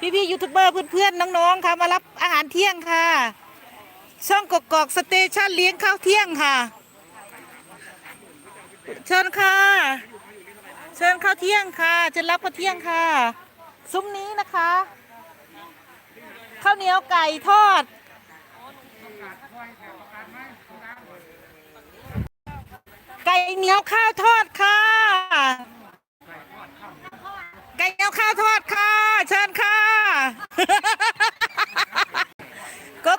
พี่ๆยูทูบเบอร์เพื่อนๆน้องๆค่ะมารับอาหารเที่ยงค่ะ ช่องกกอกสเตชันเลี้ยงข้าวเที่ยงค่ะ เชิญค่ะ เชิญข้าวเที่ยงค่ะเชิญรับข้าวเที่ยงค่ะ ซุ้มนี้นะคะข้าวเหนียวไก่ทอดไก่เหนียวข้าวทอดค่ะ ไก่เหนียวข้าวทอดค่ะ เชิญค่ะก็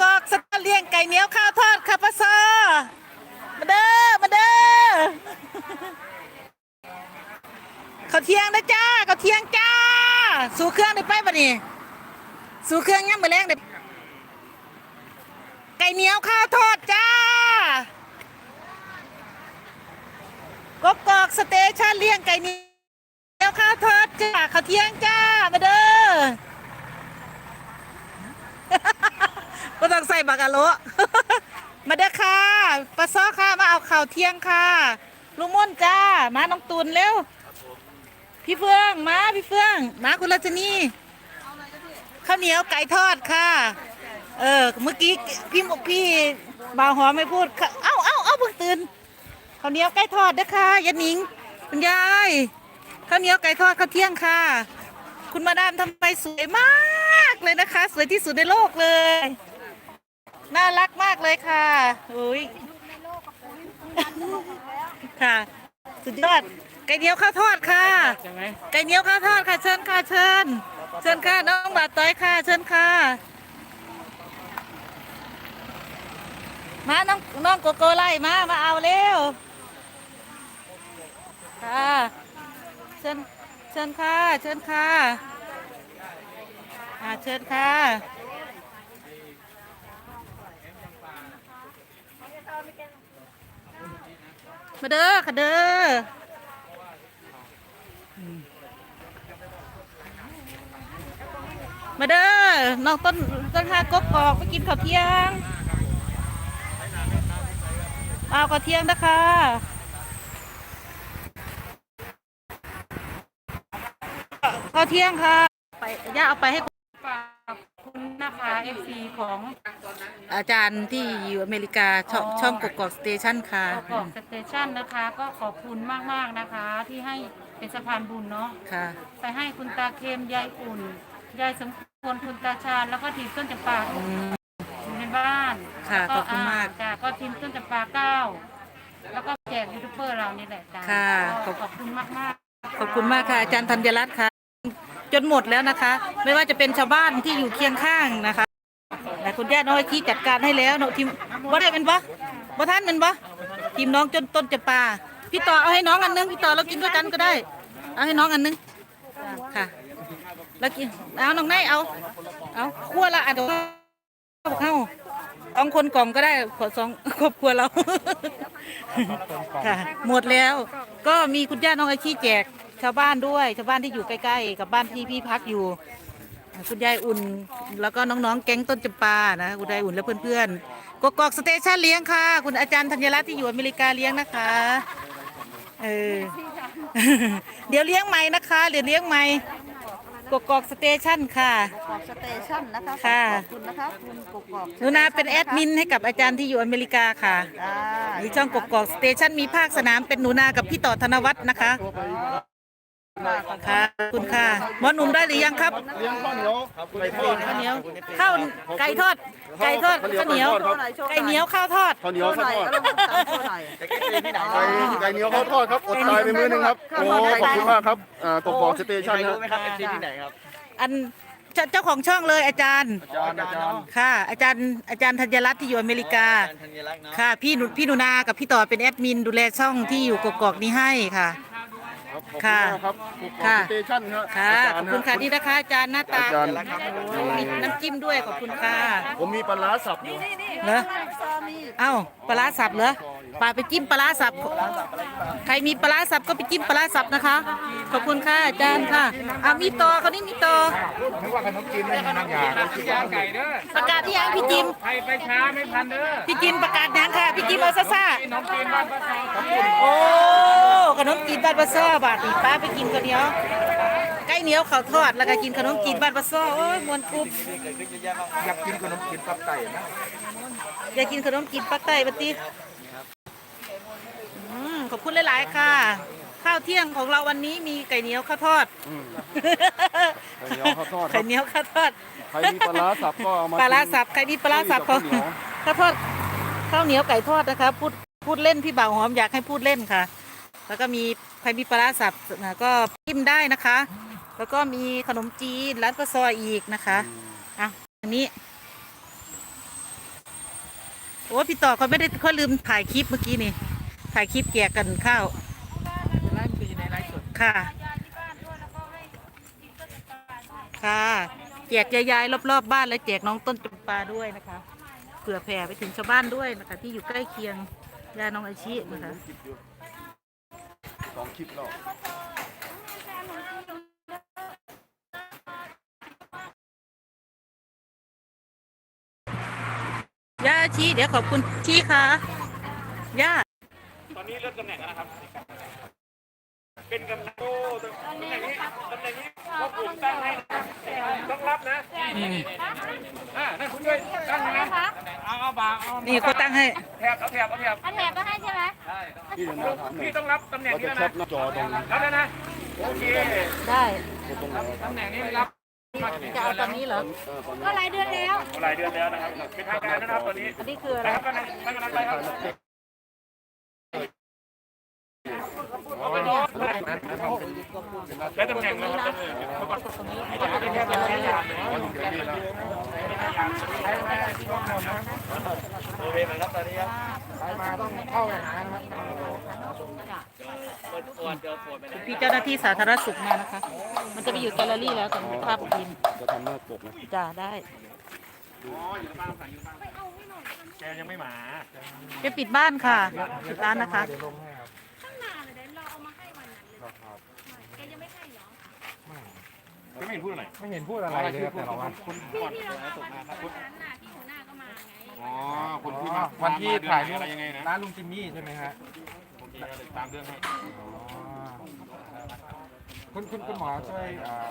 กอกสตาเลี้ยงไก่เนี้ยวข้าวทอดค่ะป้าซอมาเด้อมาเด้อเขาวเที่ยงนะจ้าเขาวเที่ยงจ้า สู่เครื่องได้ไปปะนี่สู่เครื่องย่ำมือแรงได้ไก่เนี้ยวข้าวทอดจ้ากกกอกสเตชันเลี้ยงไก่เหนียวข้าวท อดจ้าข้าวเที่ยงจ้ามาเด้อก็ต้องใส่บักอะโลมาเด้อค่ะปลาซ้อค่ะมาเอาข่าวเที่ยงค่ะลุงม่วนจ้า มาน้องตูนเร็วพี่เฟืองมาพี่เฟืองมาคุณรัชนีข้าวเหนียวไก่ทอดค่ะ เออเมื่อกี้พี่พี่บ่าวหอมไม่พูดค่ะเอ้าเอ้าเอ้าเพิ่งตื่นข้าวเหนียวไก่ทอดนะคะยายหนิงคุณยาย ข้าวเหนียวไก่ทอดข้าวเที่ยงค่ะ คุณมาดามทำไปสวยมากเลยนะคะ สวยที่สุดในโลกเลย น่ารักมากเลยค่ะอุ้ยค่ะ สุดยอด ไก่เหนียวข้าวทอดค่ะ ใช่ไหมไก่เหนียวข้าวทอดค่ะ เชิญค่ะ เชิญ เชิญค่ะ น้องบาทต้อยค่ะ เชิญค่ะ มาน้องน้องโกโก้ไล่มา มาเอาเร็วค่ะ เชิญเชิญค่ะ เชิญค่ะอ่าเชิญค่ะมาเด้อค่ะเด้อมาเด้อน้องต้นต้นห้ากบกอกไปกินข้าวเที่ยง เอาข้าวเที่ยงนะคะ ข้าวเที่ยงค่ะ ไปย่าเอาไปให้ฝากคุณนะคะ FC ของอาจารย์ที่อยู่อเมริกาช่องอ๋อช่องกกอกสเตชันค่ะกอกสเตชันนะคะ ก็ขอบคุณมากๆนะคะ ที่ให้เป็นสะพานบุญเนาะค่ะ ไปให้คุณตาเค็มยายอุ่นยายสมควรคุณตาชาญแล้วก็ทีมต้นจำปาอยู่ในบ้านค่ะแล้วขอบคุณมาก จ้ะก็ทีมต้นจำปาเก้าแล้วก็แจกยูทูบเบอร์เรานี่แหละจ้ะค่ะก็ขอบคุณมากมากขอบคุณมากค่ะ อาจารย์ธัญรัตน์ค่ะ จนหมดแล้วนะคะ ไม่ว่าจะเป็นชาวบ้านที่อยู่เคียงข้างนะคะแต่คุณย่าน้อยที่จัดการให้แล้วเนอะทีมบ่ได้เป็นปะบ่ท่านเป็นปะทีมน้องจนต้นจะปลาพี่ต่อเอาให้น้องอันนึงพี่ต่อเรากินด้วยกันก็ได้ เอาให้น้องอันนึงค่ะแล้วกินเอาน้องไนายเอาเอาขั้วละอะเดียวเข้าสองคนกล่องก็ได้ขอสองครอบครัวเราค่ะหมดแล้ว ก็มีคุณย่าน้องไอชีแจก ชาวบ้านด้วย ชาวบ้านที่อยู่ใกล้ๆ กับบ้านที่พี่พักอยู่ คุณยายอุ่นแล้วก็น้องๆ แก๊งต้นจำปานะคุณยายอุ่นและเพื่อนๆกกอกสเตชันเลี้ยงค่ะ คุณอาจารย์ธัญรัตน์ที่อยู่อเมริกาเลี้ยงนะคะเออเดี๋ยวเลี้ยงใหม่นะคะ เดี๋ยวเลี้ยงใหม่กกอกสเตชันค่ะกอกสเตชันนะคะค่ะขอบคุณนะคะคุณกกอกหนูนาเป็นแอดมินให้กับอาจารย์ที่อยู่อเมริกาค่ะจ้าที่ช่องกกอกสเตชันมีภาคสนามเป็นหนูนากับพี่ต่อธนวัฒน์นะคะ ค่ะขอบคุณค่ะหมอหนุ่มได้หรือยังครับ เลี้ยงข้าวเหนียวไก่ทอดข้าวเหนียวข้าวไก่ทอด ไก่ทอดข้าวเหนียวไก่เหนียวข้าวทอดข้าวเหนียวโชว์หข้าวน่อยทอดเอาลงมาตามโชว์หน่อยไก่ไก่เหนียวข้าวทอดครับอดตายไปมื้อหนึงครับโอ้ขอบคุณมากครับอ่ากกอกสเตชันครับอันเจ้าเจ้าของช่องเลยอาจารย์อาจารย์ อาจารย์ ค่ะ อาจารย์ อาจารย์ธัญรัตน์ที่อยู่อเมริกา ค่ะ พี่หนุพี่หนูนา กับพี่ต่อเป็นแอดมินดูแลช่องที่อยู่กกอกนี้ให้ค่ะ ครับขอบคุณค่ะ มากครับกกอกค่ะสเตชันครับค่ะาจารขอบย์คุณค่ะรับนี่นะคะอาจารย์หน้าตาอาจารย์โอ้มีน้ำจิ้มด้วยขอบคุณค่ะผมมีปลาร้าสับอยู่เหรอซามีเอ้าปลาร้าสับเหรอ ปลาไปจิ้มปลาร้าสับ ใครมีปลาร้าสับก็ไปจิ้มปลาร้าสับนะคะ ขอบคุณค่ะอาจารย์ค่ะอะมีต่อคนนี้มีต่อประกาศที่ยังพี่จิมใครไปช้าไม่ทันเด้อพี่จิมประกาศยังค่ะพี่จิมเอาซ่าซ่าน้องกินบ้านภาษาโอ้ขนมจีนบ้านปลาซ่อบาทอีป้าไปกินกันเดียวไก่เหนียวข้าวทอดแล้วก็กินขนมจีนบ้านปลาซ้อโอ้ยมวนกรุบอยากกินขนมกินปักไก่นะอยากกินขนมจีนปักใต้ปะติอืม ขอบคุณหลาย ๆ ค่ะ ข้าวเที่ยงของเราวันนี้มีไก่เหนียวข้าวทอดไก่เหนียวข้าวทอดคไข่รับเหนียวข้าวทอดใครมีปลาร้าสับก็เอามาปลาร้ากินสับใครมีปลาร้าสับข้าเขาวเหนียวข้าวทอดข้าวเหนียวไก่ทอดนะคะ พูดพูดเล่นพี่บ่าวหอมอยากให้พูดเล่นค่ะ แล้วก็มีใครมีปลาร้าสับนะก็จิ้มได้นะคะ แล้วก็มีขนมจีนร้านปลาซอยอีกนะคะ อะอันนี้ โอ้พี่ต่อเขาไม่ได้เขาลืมถ่ายคลิปเมื่อกี้นี่ ถ่ายคลิปแกะกันข้าวไลฟ์คือในไลฟ์สดค่ะ ค่ะแจกยายๆรอบๆบบ้านและแจกน้องต้นจำปาด้วยนะคะเผื่อแผ่ไปถึงชาวบ้านด้วยนะคะ ที่อยู่ใกล้เคียงยาน้องอาชีนะคะสองคลิปแล้วย่าอาชีเดี๋ยวขอบคุณชี้ค่ะย่าต อนนี้เริ่มตำแหน่งแล้วนะครับ เป็นกำนันโอ้ตำแหน่งนี้ตำแหน่งนี้พวกผมตั้งให้ต้องรับนะอ่านั่นคุณด้วยตั้งนะเอาเอาบาเอานี่เขาตั้งให้แถบเอาแถบเอาแถบอันแถบมาให้ใช่ไหมพี่เดินมาถามหน่อยพี่ต้องรับตำแหน่งเรานี้จะแล้วแคนะปหน้าจอตรงรับแล้วนะโอเคได้ตรงไหนตำแหน่งนี้รับมาจะเอาตอนนี้เหรอ เออตอนนี้ก็หลายเดือนแล้ว หลายเดือนแล้วนะครับเป็นทางการนะครับตอนนี้อันนี้คืออะไปไรครับก็นั่งนั่งกันไปครับ ได้ตำแหน่งแล้วครับเมื่อก่อนเป็นแค่ตำแหน่งอย่างเดียวพี่เจ้าหน้าที่สาธารณสุขมานะคะ มันจะไปอยู่แกลเลอรี่แล้วตอนนี้ภาพบินจะทำหน้าปกนะจ้าได้แกยังไม่มาแกปิดบ้านค่ะปิดร้านนะคะ ก็ไม่เห็นพูดอะไรไม่เห็นพูดอะไรเลยครับแต่ละวันคุณก่อนตกมาครับคุณอ๋อคุณที่วันที่ถ่ายอะไรยังไงนะร้านลุงจิมมี่ใช่ไหมฮะโอเคเราตามเรื่องให้คุณคุณคุณหมอช่วยเอ่อ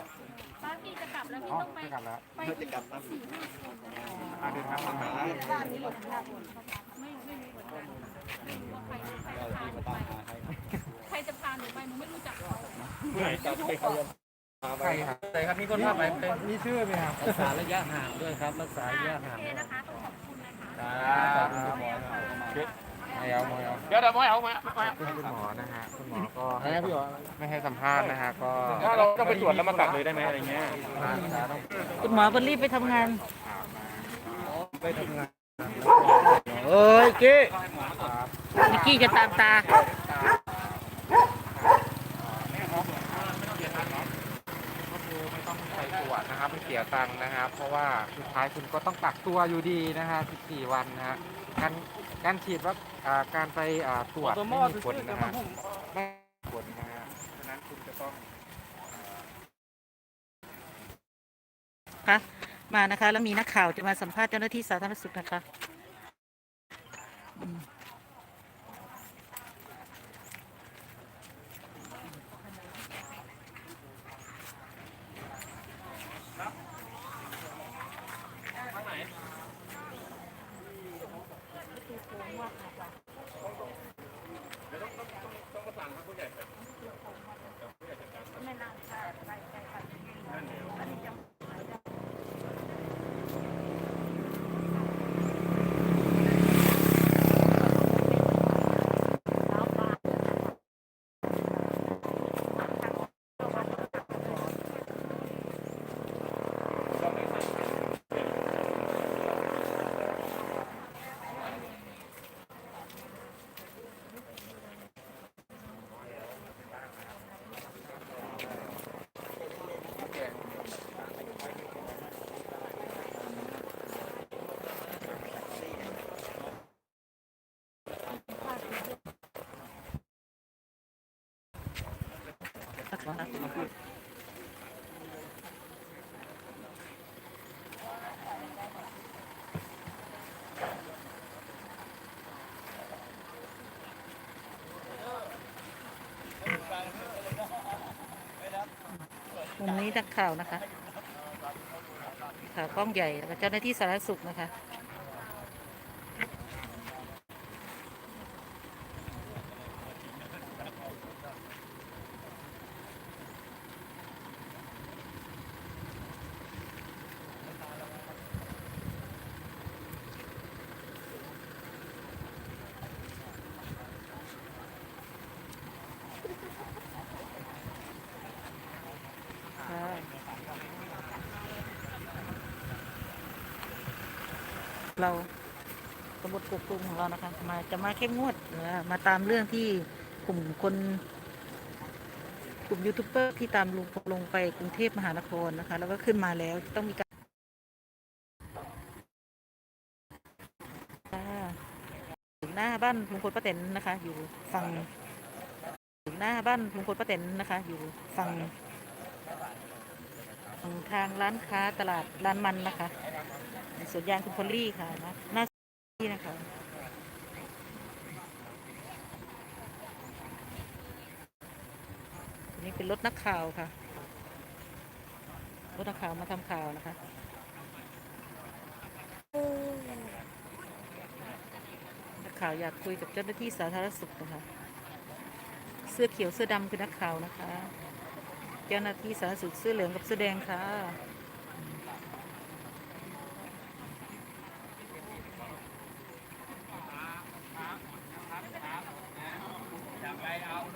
ป้าพี่จะกลับแล้วพี่อ๋อต้องไปจะกลับแล้วไปจะกลับสี่ห้าคนอ่าเดินทางมาไม่ไม่มีผลใคร รจะพาหนูไปหนูไม่รู้จักเขาไหนจะไปเขาใครครับใครครับมีคนพาไปเป็นมีชื่อไหมครับรักษาระยะห่างด้วยครับรักษาระยะห่างโอเคนะคะต้องขอบคุณนะคะครับไม่เอาไม่เอาเดี๋ยวเดี๋ยวไม่เอามาเป็นคุณหมอนะฮะคุณหมอก็ให้ไม่ให้สัมภาษณ์นะฮะก็ถ้าเราต้องไปตรวจแล้วมากลับเลยได้ไหมอะไรเงี้ยคุณหมอคนรีบไปทำงานไปทำงานเอ้ยเก้มิกี้จะตามตา ก็คือไม่ต้องไปตรวจ นะครับไม่เสียตังค์นะครับ เพราะว่าสุดท้ายคุณก็ต้องกักตัวอยู่ดีนะฮะ14 วันนะฮะการการฉีดวัคอ่าการไปอ่าตรวจไม่มีผลนะฮะไม่มีผลนะฮะฉะนั้นคุณจะต้องค่ะมานะคะ แล้วมีนักข่าวจะมาสัมภาษณ์เจ้าหน้าที่สาธารณสุขนะคะ นี้นักข่าวนะคะข่าวกล้องใหญ่แล้วก็เจ้าหน้าที่สาธารณสุขนะคะค่ะเรา ตำรวจกกลุ่มของเรานะคะ มาจะมาเข้มงวดมาตามเรื่องที่กลุ่มคน กลุ่มยูทูบเบอร์ที่ตามลุงลงไปกรุงเทพมหานครนะคะ แล้วก็ขึ้นมาแล้วต้องมีการหน้าบ้านลุงพลป้าแตนนะคะ อยู่ฝั่งหน้าบ้านลุงพลป้าแตนนะคะ อยู่ฝั่งทางร้านค้าตลาดร้านมันนะคะสวนยางคุณพอลลี่ค่ะนะหน้า นะคะอันนี้เป็นรถนักข่าวค่ะ รถนักข่าวมาทำข่าวนะคะนักข่าวอยากคุยกับเจ้าหน้าที่สาธารณสุขนะคะเสื้อเขียวเสื้อดำคือนักข่าวนะคะ เจ้าหน้าที่สาธารณสุขเสื้อเหลืองกับเสื้อแดงค่ะไปเอาหรือ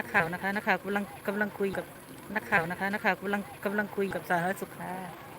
นักข่าวนะคะนักข่าวกำลังกำลังคุยกับนักข่าวนะคะนักข่าวกำลังกำลังคุยกับสาธารณสุขค่ะ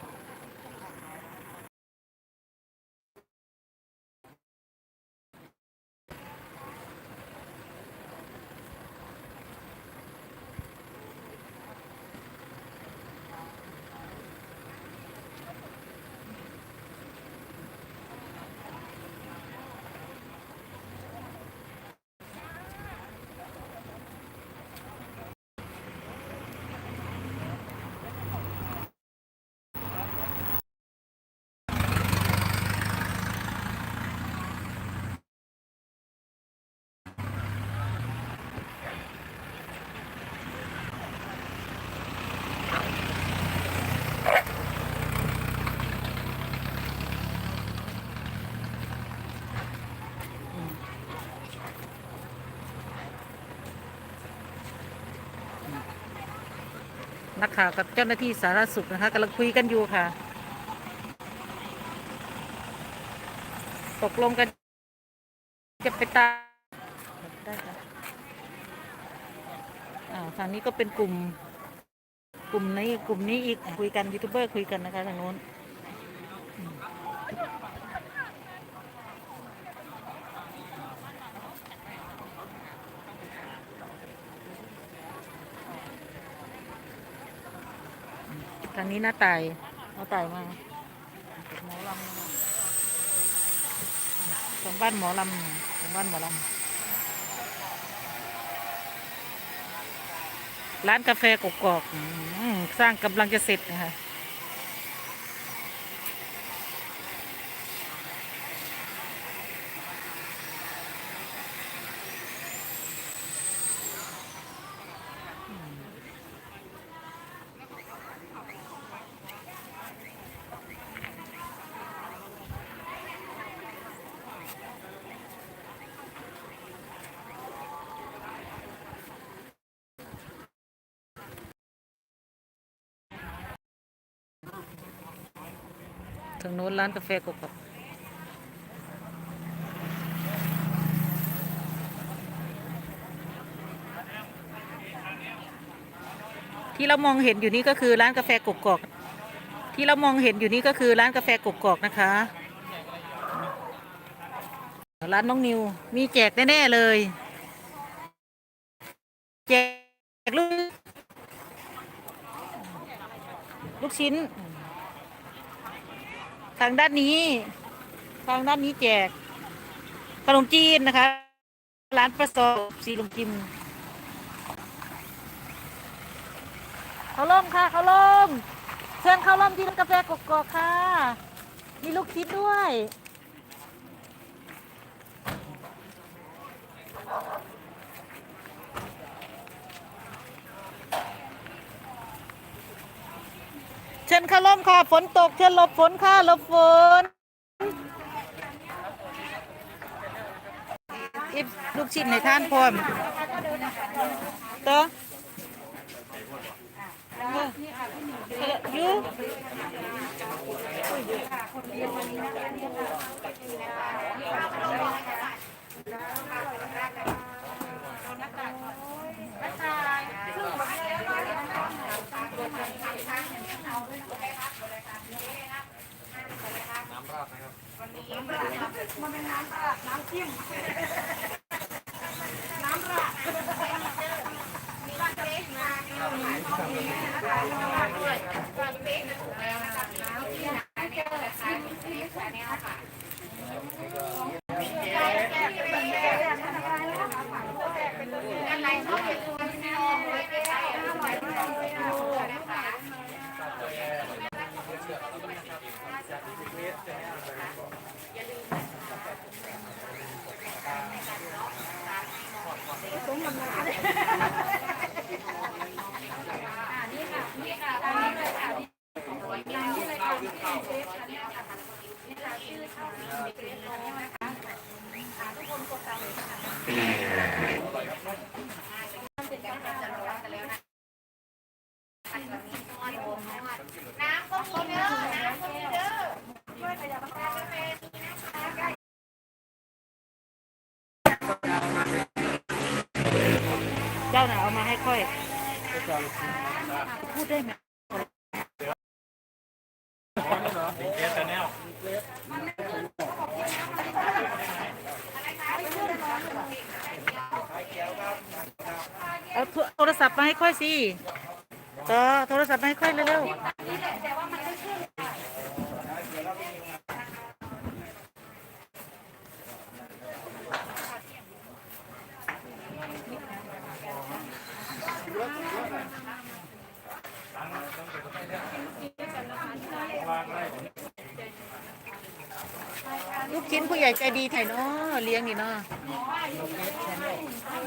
นักข่าวกับเจ้าหน้าที่สาธารณสุขนะคะกำลังคุยกันอยู่ค่ะ ตกลงกัน จะไปตามได้ค่ะอ่าทางนี้ก็เป็นกลุ่ม กลุ่มนี้กลุ่มนี้อีกคุยกันยูทูบเบอร์คุยกันนะคะทางโน้นางนี้หน้าตายเอาตายมาหมอลำของบ้านหมอลำของบ้านหมอลำร้านกาแฟกกอกสร้างกำลังจะเสร็จนะคะ ทางโน้นร้านกาแฟกกอกที่เรามองเห็นอยู่นี่ก็คือร้านกาแฟกกอกที่เรามองเห็นอยู่นี่ก็คือร้านกาแฟกกอกนะคะ ร้านน้องนิวมีแจกแน่ๆเลย แจกลูกลูกชิ้น ทางด้านนี้ ทางด้านนี้แจก ขนมจีนนะคะ ร้านประสบสีลุงจิมเขาล่มค่ะเขาล่มเชิญเข้าล่มที่ร้านกาแฟกกอกค่ะ มีลูกชิ้นด้วย ชิญเข้าล่มค่ะ ฝนตก เชิญหลบฝนค่ะหลบฝนอิบลูกชิ้นในท่านพร้อมต่อยู เจ้ えー สิต่อโทรศัพท์มาให้ค่อยเร็วลูกชิ้นผู้ใหญ่ใจดีไถเนาะเลี้ยงนี่เนาะ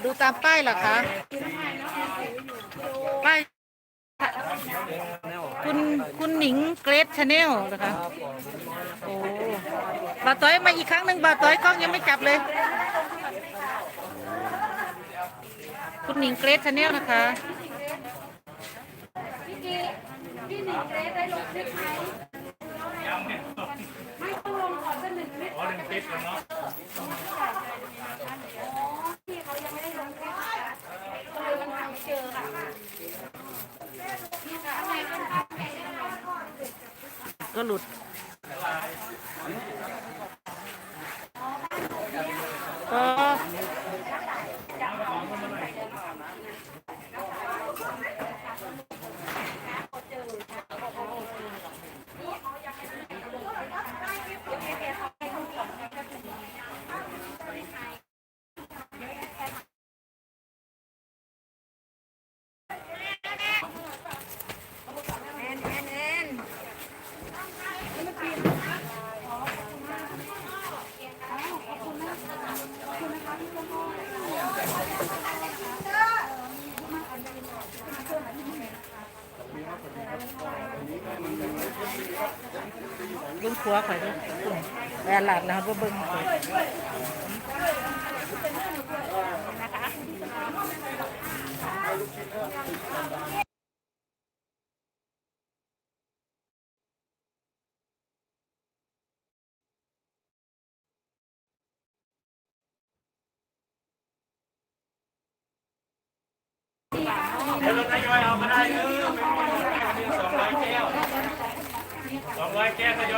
ดูตามป้ายเหรอคะ ป้ายคุณคุณหนิงเกรดชาแนลนะคะโอ้บาต้อยมาอีกครั้งหนึ่งบาต้อยกล้องยังไม่จับเลย คุณหนิงเกรดชาแนลนะคะพี่หนิงเกรดได้ลงคลิปไหมไม่ต้องลงขอเส้นหนึ่งหนึ่งคลิปเนาะ ก็หลุด วข่อยเด้อแบนหลัดแล้วบ่เบิ่งข่อย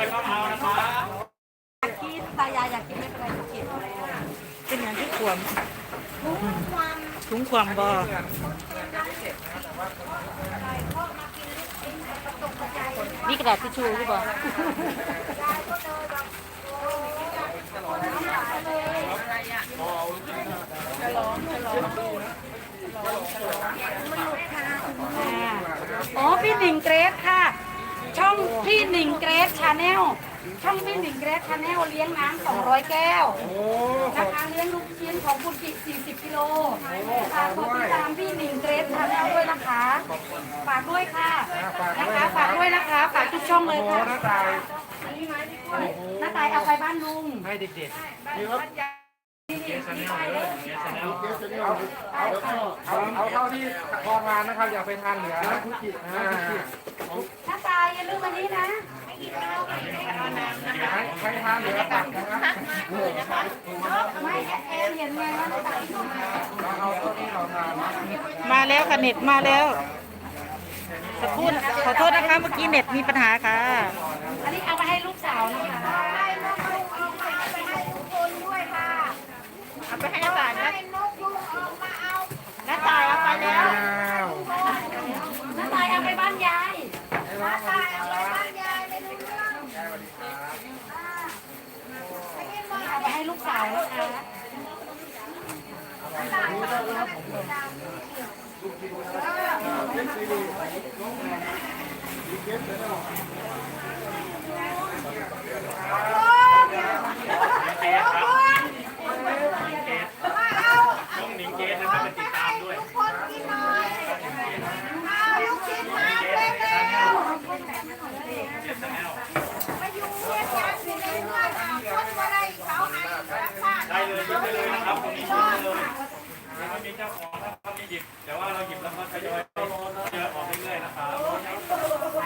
เป็นไรกินอย่างที่ควมถุงความบ่มีกระดาษทิชชู่หรือเปล่าอ๋อ พี่หนิงเกรซค่ะ ช่องพี่หนิงเกรซชาแนลช่องพี่หนิงเกรซชาแนลเลี้ยงน้ำ200 แก้วนะคะเลี้ยงลูกชิ้นของคุณกิ40กิโลฝากกดติดตามพี่หนิงเกรซชาแนลด้วยนะคะฝากด้วยค่ะนะคะฝากด้วยนะคะฝากทุกช่องเลยโอ้ค่ะหน้าตายน้าตายเอาไปบ้านลุงให้เด็กนี่ครับๆเอาเอาเอาเอาเท่าที่พอทานนะครับ อย่าไปทานเหลือนะอ่าน้าตายอย่าลืมอันนี้นะใครใครทานเหลือตักนะครับไม่แอนเห็นไงว่าน้าตายอยู่ไหนเราเอาเท่าที่เราทานนะมาแล้วค่ะเน็ตมาแล้วสักครู่นะขอโทษนะคะเมื่อกี้เน็ตมีปัญหาค่ะ อันนี้เอาไปให้ลูกสาวนะคะเอาไปให้น้าตายนะน้าตายเอาไปแล้ว อ้าวน้าตายเอ หยิบได้เลยนะครับตรงนี้หยิบได้เลยยังไม่มีเจ้าของนะครับมีหยิบแต่ว่าเราหยิบแล้วก็ทยอยเจอออกเรื่อยๆนะครับ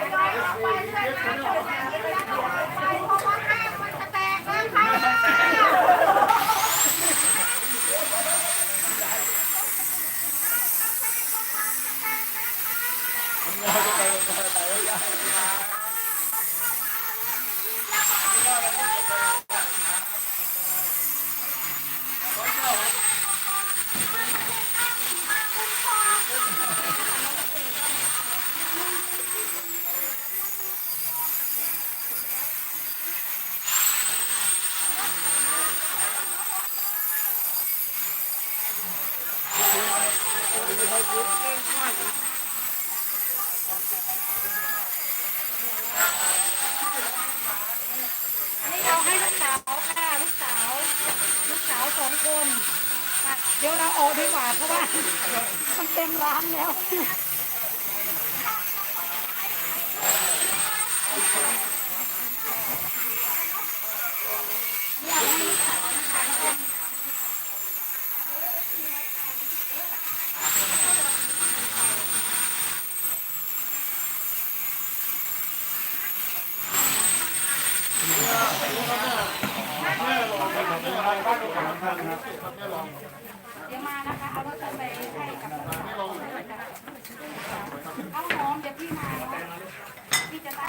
อันนี้เอาให้ลูกสาวค่ะ ลูกสาว ลูกสาวสองคนค่ะเดี๋ยวเราออกดีกว่าเพราะว่า มันเต็มร้านแล้ว เดี๋ยวมานะคะ เอารถไปให้กับเอาหอมเดี๋ยวพี่มาเนาะพี่จะได้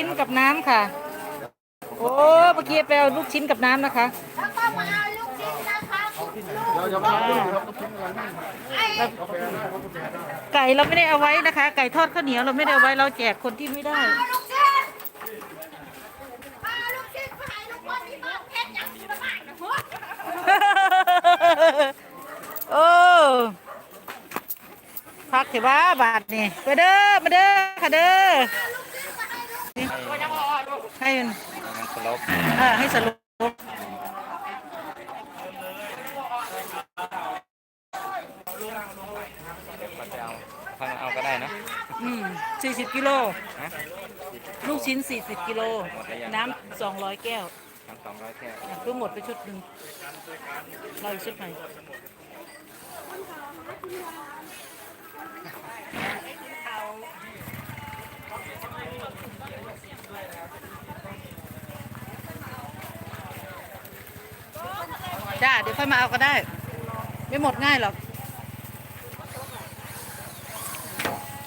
ชิ้นกับน้ำค่ะ โอ้เมื่อกี้ไปเอาลูกชิ้นกับน้ำนะคะเดี๋ยวจะมาขึ้นครับไก่เราไม่ได้เอาไว้นะคะ ไก่ทอดข้าวเหนียวเราไม่ได้เอาไว้เราแจกคนที่ไม่ได้ลูกชิ้นมาลูกชิ้นไปให้ลูกบอลที่บ้านเพชรยังอยู่ในบ้านนะหัวโอ้พักเถอะว่าบาทนี่ไปเด้อมาเด้อค่ะเด้อ ให้มันอ่าให้สรุปถ้าเอาก็ได้นะอืมสี่สิบกิโลฮะลูกชิ้นสี่สิบกิโลน้ำสองร้อยแก้วทั้งสองร้อยแก้วอะเพิ่งหมดไปชุดหนึ่งเราอีกชุดใหม่ จ้าเดี๋ยวค่อยมาเอาก็ได้ ไม่หมดง่ายหรอก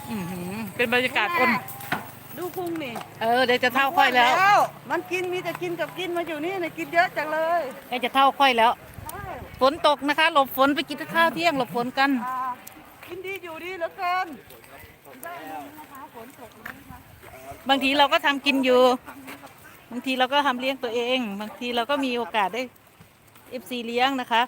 อือหือเป็นบรรยากาศคนดูพุงนี่เออเดี๋ยวจะเท่าค่อยแล้ว มันกินมีแต่กินกับกินมาอยู่นี่นะกินเยอะจังเลยใกล้จะเท่าค่อยแล้ว ฝนตกนะคะ หลบฝนไปกินข้าวเที่ยงหลบฝนกัน อ่ากินดีอยู่ดีเหลือเกินบางทีเราก็ทำกินอยู่ บางทีเราก็ทำเลี้ยงตัวเอง บางทีเราก็มีโอกาสได้ เอฟซีเลี้ยงนะคะ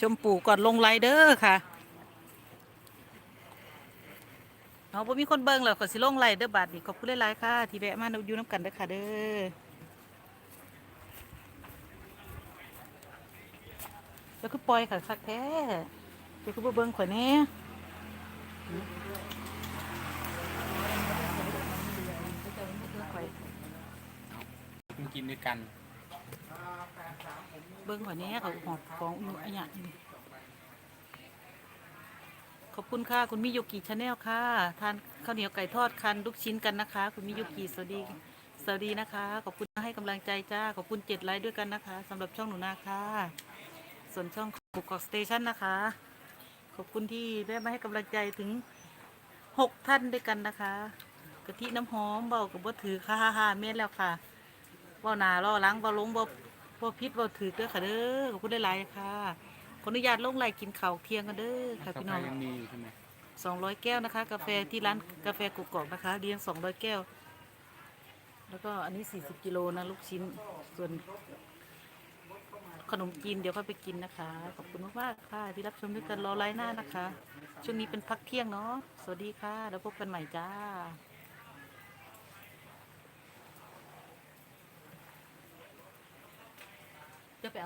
ชมปู่ก่อนลงไลเดอร์ค่ะเอาบ่มีคนเบิ่งแล้วขอสิลงไลเด้อบาดนี้ขอบคุณหลายๆค่ะ ที่แวะมาอยู่น้ำกันเด้อค่ะเด้อแล้ว คือปล่อยค่ะคักแท้เดี๋ยวคือบ่เบิ่งข่อยแหน่กินด้วยกัน เบิ่งข่อยแน่เขาหอบของอยู่อะหยันี่ขอบคุณค่ะ คุณมิยุกิชาแนลค่ะ ทานข้าวเหนียวไก่ทอดคันลูกชิ้นกันนะคะ คุณมิยุกิสวัสดีสวัสดีนะคะ ขอบคุณให้กำลังใจจ้า ขอบคุณเจ็ดไลค์ด้วยกันนะคะสำหรับช่องหนูนาค่ะ ส่วนช่องบุกกอกสเตชันนะคะ ขอบคุณที่ได้มาให้กำลังใจถึงหกท่านด้วยกันนะคะกะทิน้ำหอมเบากับบ่ถือค่ะฮ่าฮ่าเม็ดแล้วค่ะเบาหนาล่อหล้างเบาลงเบาเบาพิษเบาถือเด้อค่ะเด้อขอบคุณหลายๆค่ะขออนุญาตลงไลน์กินข้าวเที่ยงกันเด้อค่ะพี่น้อง ยังมีอยู่ใช่ไหมสองร้อยแก้วนะคะ กาแฟที่ร้านกาแฟกุกกอกนะคะเลี้ยงสองร้อยแก้ว แล้วก็อันนี้สี่สิบกิโลนะลูกชิ้นส่วน ขนมจีนเดี๋ยวค่อยไปกินนะคะ ขอบคุณมากๆค่ะ ที่รับชมด้วยกันรอไลน์หน้านะคะ ช่วงนี้เป็นพักเที่ยงเนาะสวัสดีค่ะ แล้วพบกันใหม่จ้า